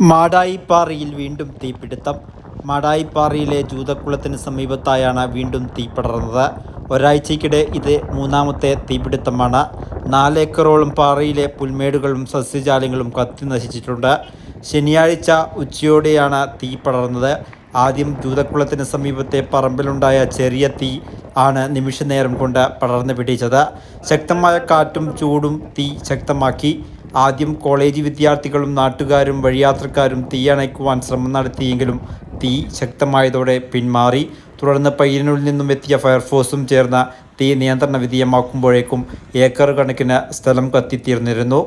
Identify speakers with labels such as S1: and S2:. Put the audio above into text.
S1: മാടായിപ്പാറയിൽ വീണ്ടും തീപിടുത്തം. മാടായിപ്പാറയിലെ ജൂതക്കുളത്തിന് സമീപത്തായാണ് വീണ്ടും തീ പടർന്നത്. ഒരാഴ്ചയ്ക്കിടെ ഇത് മൂന്നാമത്തെ തീപിടുത്തമാണ്. നാലേക്കറോളം പാറയിലെ പുൽമേടുകളും സസ്യജാലങ്ങളും കത്തി നശിച്ചിട്ടുണ്ട്. ശനിയാഴ്ച ഉച്ചയോടെയാണ് തീ പടർന്നത്. ആദ്യം ജൂതക്കുളത്തിന് സമീപത്തെ പറമ്പിലുണ്ടായ ചെറിയ തീ ആണ് നിമിഷനേരം കൊണ്ട് പടർന്നു പിടിച്ചത്. ശക്തമായ കാറ്റും ചൂടും തീ ശക്തമാക്കി. ആദ്യം കോളേജ് വിദ്യാർത്ഥികളും നാട്ടുകാരും വഴിയാത്രക്കാരും തീയണയ്ക്കുവാൻ ശ്രമം നടത്തിയെങ്കിലും തീ ശക്തമായതോടെ പിന്മാറി. തുടർന്ന് പയ്യന്നൂരിൽ നിന്നും എത്തിയ ഫയർഫോഴ്സും ചേർന്ന തീ നിയന്ത്രണ വിധേയമാക്കുമ്പോഴേക്കും ഏക്കർ കണക്കിന് സ്ഥലം കത്തിത്തീർന്നിരുന്നു.